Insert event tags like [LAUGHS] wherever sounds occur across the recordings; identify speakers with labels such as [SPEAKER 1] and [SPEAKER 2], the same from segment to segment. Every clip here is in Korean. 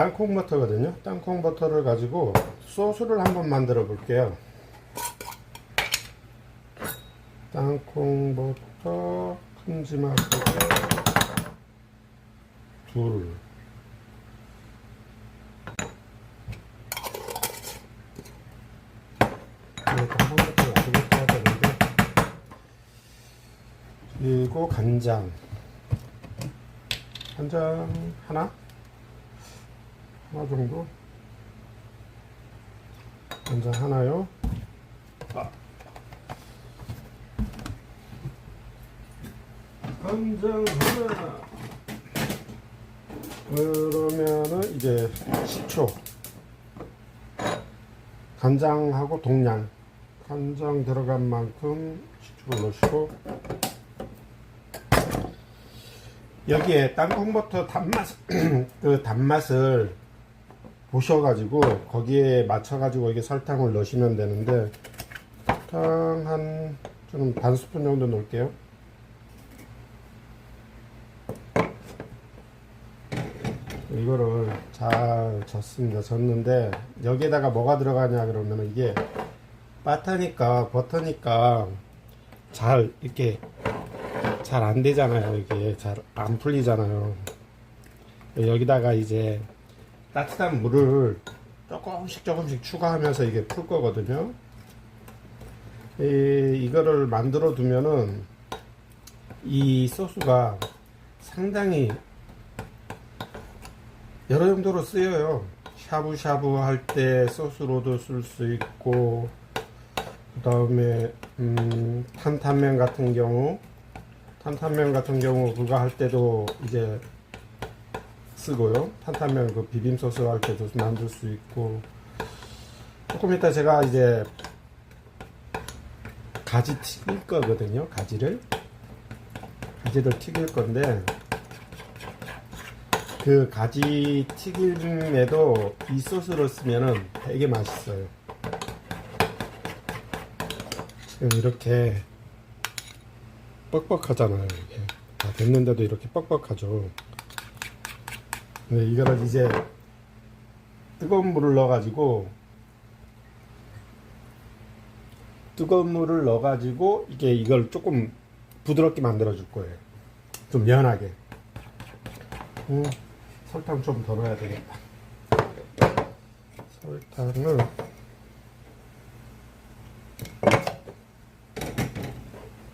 [SPEAKER 1] 땅콩 버터거든요. 땅콩 버터를 가지고 소스를 한번 만들어 볼게요. 땅콩 버터 큼지막 둘. 그리고 간장 간장 하나 하나 정도? 간장 하나요? 아. 간장 하나. 그러면은 이제 식초. 간장하고 동량. 간장 들어간 만큼 식초를 넣으시고. 여기에 땅콩버터 단맛 [CLEARS THROAT] 그 단맛을 보셔가지고 거기에 맞춰가지고 이게 설탕을 넣으시면 되는데 설탕 한 저는 반 스푼 정도 넣을게요. 이거를 잘 젓습니다. 젓는데 여기에다가 뭐가 들어가냐 그러면 이게 바타니까 버터니까 잘 이렇게 잘 안 되잖아요. 이게 잘 안 풀리잖아요. 여기다가 이제 따뜻한 물을 조금씩 조금씩 추가하면서 이게 풀 거거든요. 이, 이거를 만들어 두면은 이 소스가 상당히 여러 용도로 쓰여요. 샤브샤브 할 때 소스로도 쓸 수 있고, 그 다음에, 음, 탄탄면 같은 경우, 탄탄면 같은 경우 그거 할 때도 이제 쓰고요. 탄탄면 그 비빔 소스 할 때도 만들 수 있고, 조금 이따 제가 이제 가지 튀길 거거든요. 가지를. 가지를 튀길 건데, 그 가지 튀김에도 이 소스를 쓰면은 되게 맛있어요. 이렇게 뻑뻑하잖아요. 이게 다 됐는데도 이렇게 뻑뻑하죠. 근데 이거를 이제 뜨거운 물을 넣어가지고 뜨거운 물을 넣어가지고 이게 이걸 조금 부드럽게 만들어 줄 거예요. 좀 연하게. 음, 설탕 좀 더 넣어야 되겠다. 설탕을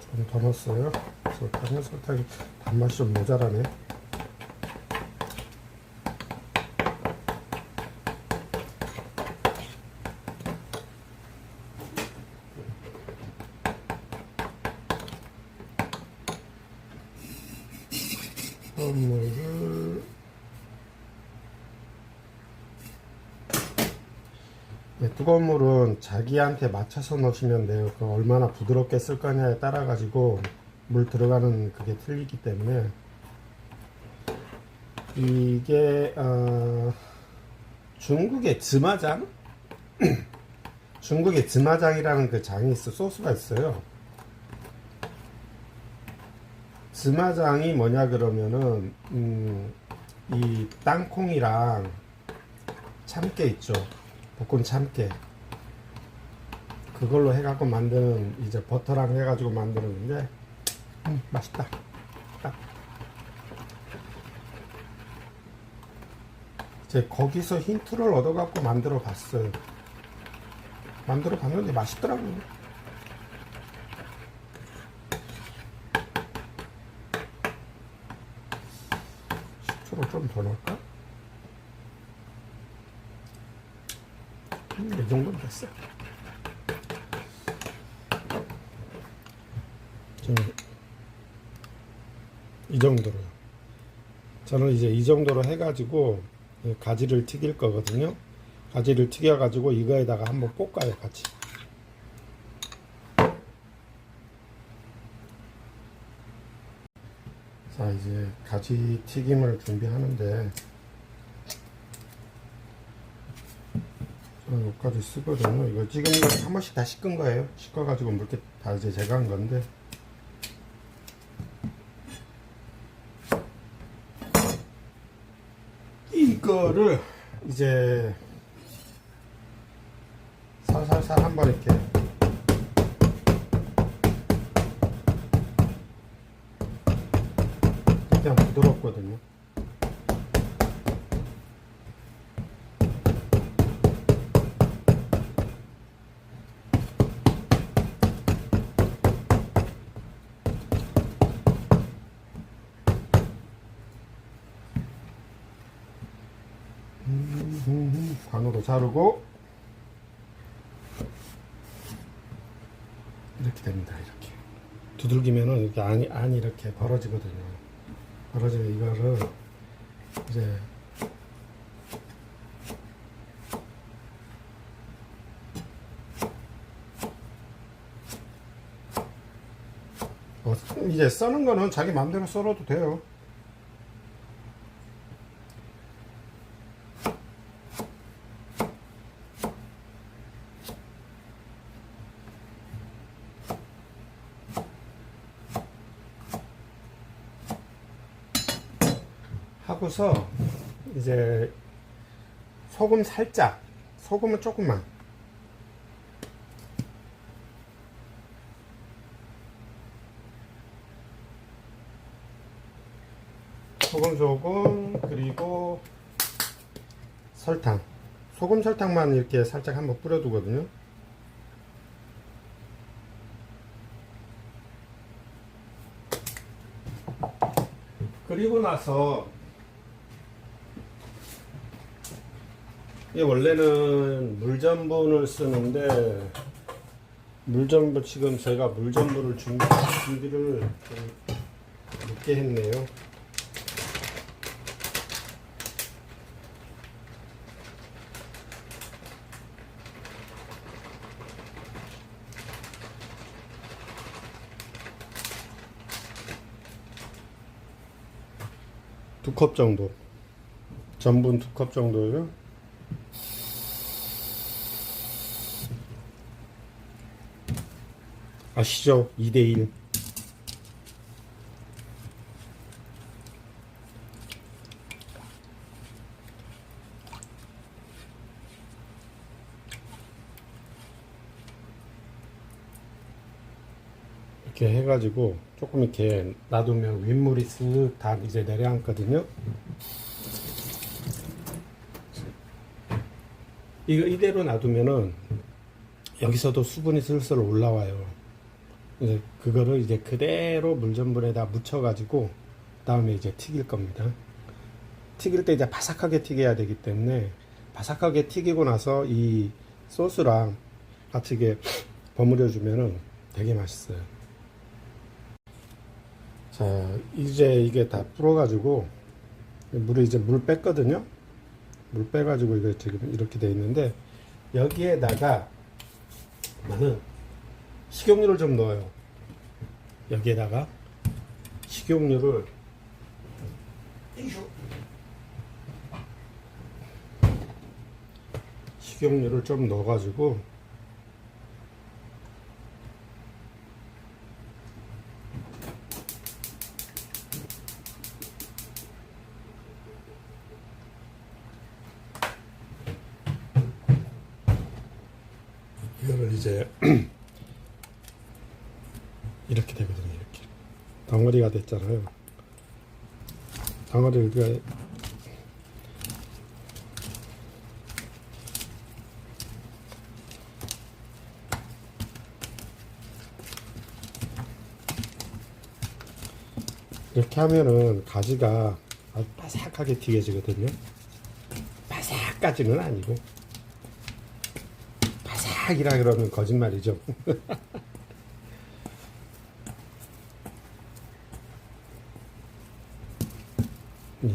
[SPEAKER 1] 좀 더 넣었어요. 설탕을 설탕이 단맛이 좀 모자라네. 선물을 네, 뜨거운 물은 자기한테 맞춰서 넣으시면 돼요. 그 얼마나 부드럽게 쓸 거냐에 따라 가지고 물 들어가는 그게 틀리기 때문에 이게 어, 중국의 즈마장 [CLEARS THROAT] 중국의 즈마장이라는 그 장이 있어 소스가 있어요. 즈마장이 뭐냐 그러면은 음, 이 땅콩이랑 참깨 있죠. 볶은 참깨. 그걸로 해갖고 만드는 이제 버터랑 해가지고 만드는데 음, 맛있다. 딱. 이제 거기서 힌트를 얻어갖고 만들어 봤어요. 만들어 봤는데 맛있더라고요. 식초를 좀더 넣을까? 음, 이 정도면 됐어. 저는 이 정도로요. 저는 이제 이 정도로 해가지고 가지를 튀길 거거든요. 가지를 튀겨가지고 이거에다가 한번 볶아요, 같이. 자, 이제 가지 튀김을 준비하는데, 저는 여기까지 쓰거든요. 이거 지금 한 번씩 다 씻은 거예요. 씻어가지고 물때 다 이제 제가 한 건데. 이거를 이제 살살살 한번 이렇게 그냥 부드럽거든요. 음, 관으로 자르고 이렇게 됩니다. 이렇게 두들기면은 이렇게 안이 안이 이렇게 벌어지거든요. 벌어지면 이거를 이제 어, 이제 써는 거는 자기 마음대로 썰어도 돼요. 하고서 이제 소금 살짝 소금은 조금만. 소금 조금 그리고 설탕. 소금 설탕만 이렇게 살짝 한번 뿌려두거든요. 그리고 나서 이게 원래는 물전분을 쓰는데 물전분 지금 제가 물전분을 준비, 준비를 좀 늦게 했네요. 두 컵 정도. 전분 두 컵 정도요. 아시죠? 2대1. 이렇게 해가지고 조금 이렇게 놔두면 윗물이 쓱 다 이제 내려앉거든요. 이거 이대로 놔두면은 여기서도 수분이 슬슬 올라와요. 이제 그거를 이제 그대로 물전분에다 묻혀가지고 다음에 이제 튀길 겁니다. 튀길 때 이제 바삭하게 튀겨야 되기 때문에 바삭하게 튀기고 나서 이 소스랑 같이 이게 버무려 주면은 되게 맛있어요. 자, 이제 이게 다 불어가지고 물을 이제 물 뺐거든요. 물 빼가지고 이거 지금 이렇게 돼 있는데 여기에다가 나는 식용유를 좀 넣어요. 여기에다가 식용유를 식용유를 좀 넣어가지고 이거를 이제 [CLEARS THROAT] 이렇게 되거든요. 이렇게 덩어리가 됐잖아요. 덩어리를 우리가 이렇게 하면은 가지가 아주 바삭하게 튀겨지거든요. 바삭까지는 아니고 바삭이라 그러면 거짓말이죠. [LAUGHS] 네.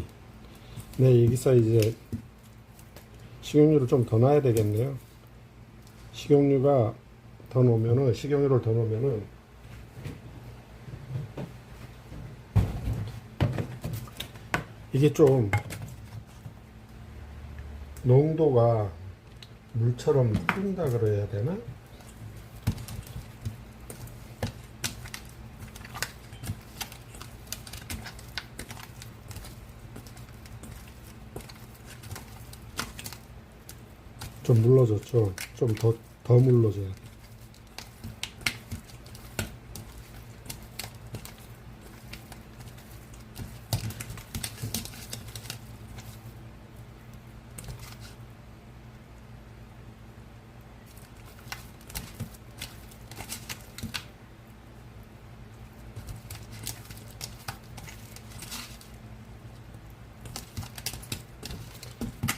[SPEAKER 1] 네, 여기서 이제 식용유를 좀 더 넣어야 되겠네요. 식용유가 더 넣으면은, 식용유를 더 넣으면은, 이게 좀 농도가 물처럼 흐른다 그래야 되나? 좀 물러졌죠? 좀 더, 더 물러져야 돼.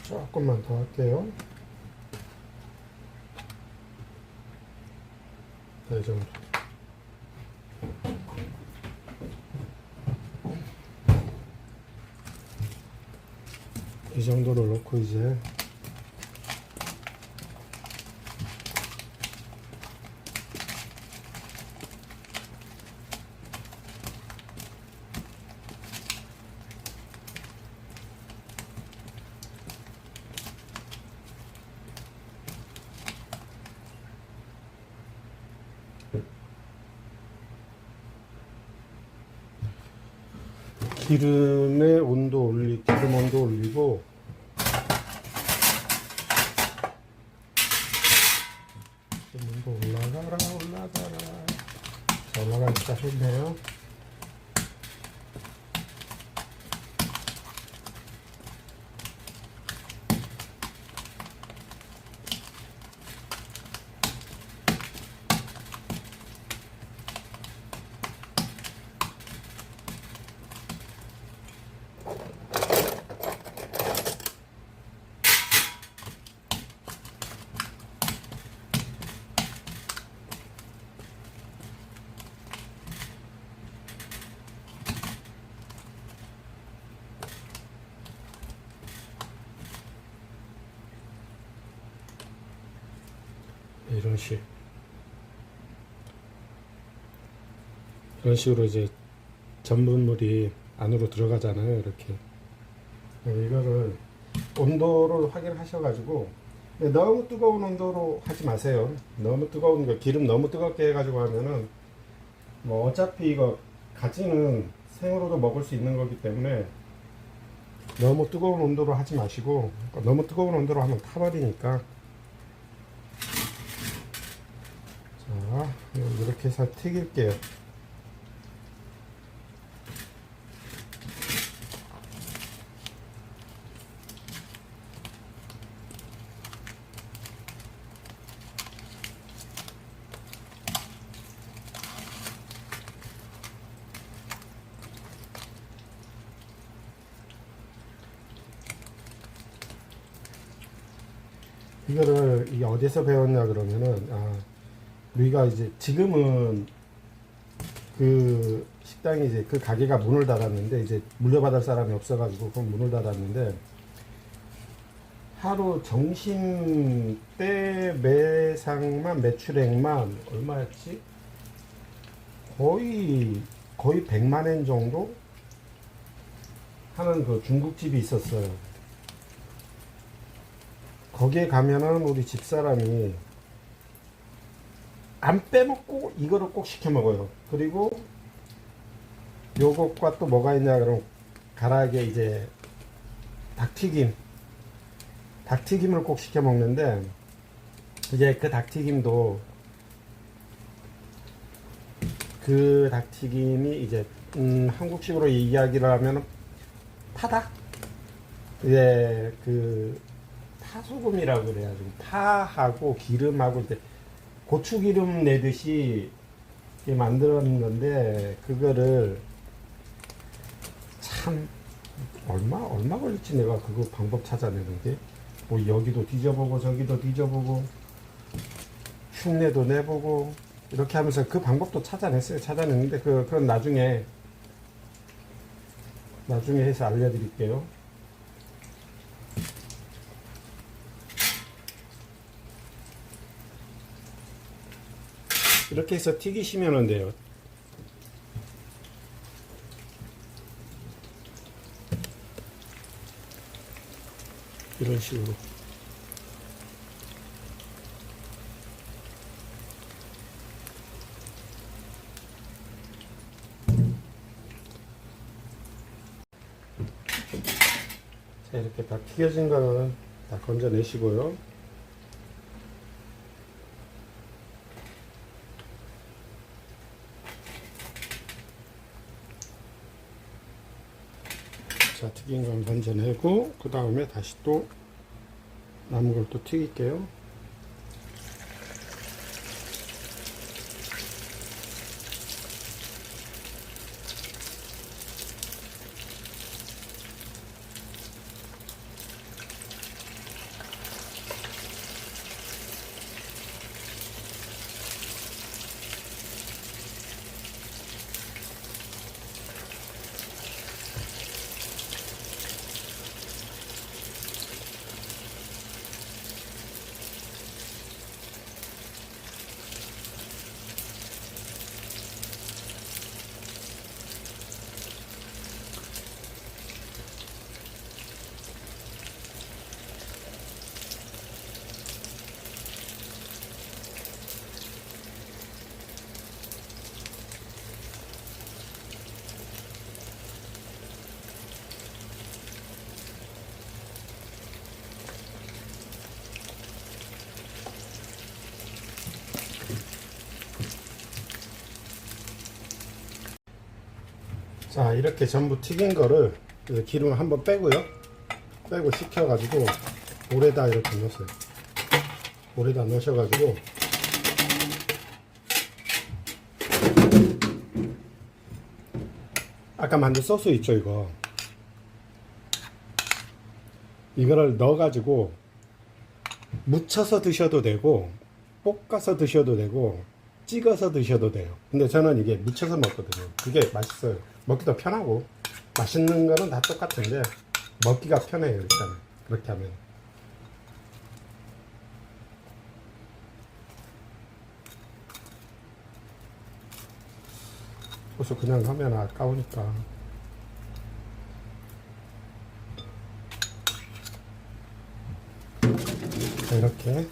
[SPEAKER 1] 조금만 더 할게요. 네, 이 정도. 이 정도를 넣고 이제 기름의 온도 올리 기름 온도 올리고 기름 온도 올라가라 올라가라 자 올라가기 시작했네요 이런 식 이런 식으로 이제 전분물이 안으로 들어가잖아요 이렇게. 네, 이거를 온도를 확인하셔 가지고 네, 너무 뜨거운 온도로 하지 마세요. 너무 뜨거운 거 기름 너무 뜨겁게 해 가지고 하면은 뭐 어차피 이거 가지는 생으로도 먹을 수 있는 거기 때문에 너무 뜨거운 온도로 하지 마시고 너무 뜨거운 온도로 하면 타버리니까 자, 이렇게 해서 튀길게요. 이거를 어디서 배웠냐 그러면은 아 우리가 이제 지금은 그 식당이 이제 그 가게가 문을 닫았는데 이제 물려받을 사람이 없어가지고 그 문을 닫았는데 하루 점심 때 매상만 매출액만 얼마였지? 거의 거의 100만 엔 정도 하는 그 중국집이 있었어요. 거기에 가면은 우리 집사람이 안 빼먹고 이거를 꼭 시켜 먹어요. 그리고 요것과 또 뭐가 있냐 그럼 가라하게 이제 닭튀김. 닭튀김을 꼭 시켜 먹는데 이제 그 닭튀김도 그 닭튀김이 이제 음, 한국식으로 이야기를 하면 파닭 이제 그 파소금이라고 그래가지고 파하고 기름하고 이제 고추기름 내듯이 이렇게 만들었는 건데 그거를 참 얼마 얼마 걸렸지 내가 그거 방법 찾아내는 게뭐 여기도 뒤져보고 저기도 뒤져보고 흉내도 내보고 이렇게 하면서 그 방법도 찾아냈어요 찾아냈는데 그 그건 나중에 나중에 해서 알려드릴게요. 이렇게 해서 튀기시면 돼요. 이런 식으로. 자, 이렇게 다 튀겨진 거는 다 건져내시고요. 자, 튀긴 건 건져내고, 그 다음에 다시 또 남은 걸 또 튀길게요. 자, 이렇게 전부 튀긴 거를 이제 기름을 한번 빼고요. 빼고 식혀가지고 볼에다 이렇게 넣었어요. 볼에다 넣으셔가지고 아까 만든 소스 있죠, 이거. 이거를 넣어가지고 묻혀서 드셔도 되고 볶아서 드셔도 되고 찍어서 드셔도 돼요. 근데 저는 이게 묻혀서 먹거든요. 그게 맛있어요. 먹기도 편하고 맛있는 거는 다 똑같은데 먹기가 편해요 일단은 그렇게 하면. 소스 그냥 하면 아까우니까. 자, 이렇게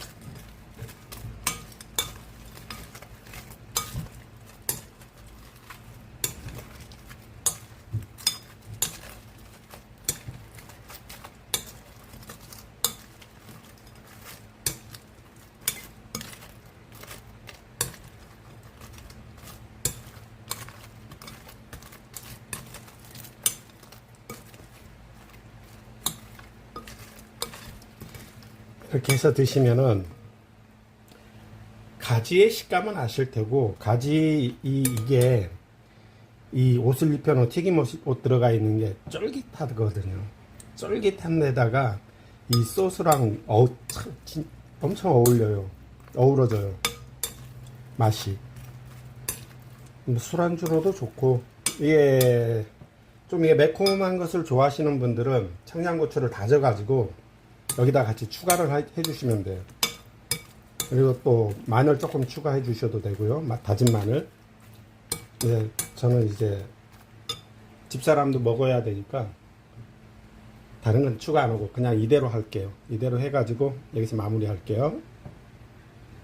[SPEAKER 1] 이렇게 해서 드시면은 가지의 식감은 아실 테고 가지 이 이게 이 옷을 입혀놓은 튀김옷 옷 들어가 있는 게 쫄깃하거든요. 쫄깃한 데다가 이 소스랑 어, 참, 진- 엄청 어울려요. 어우러져요. 맛이. 뭐 술안주로도 좋고 이게 좀 이게 매콤한 것을 좋아하시는 분들은 청양고추를 다져가지고 여기다 같이 추가를 하- 해주시면 돼요. 그리고 또 마늘 조금 추가해 주셔도 되고요. 마- 다진 마늘. 네, 저는 이제 집사람도 먹어야 되니까 다른 건 추가 안 하고 그냥 이대로 할게요. 이대로 해가지고 여기서 마무리 할게요.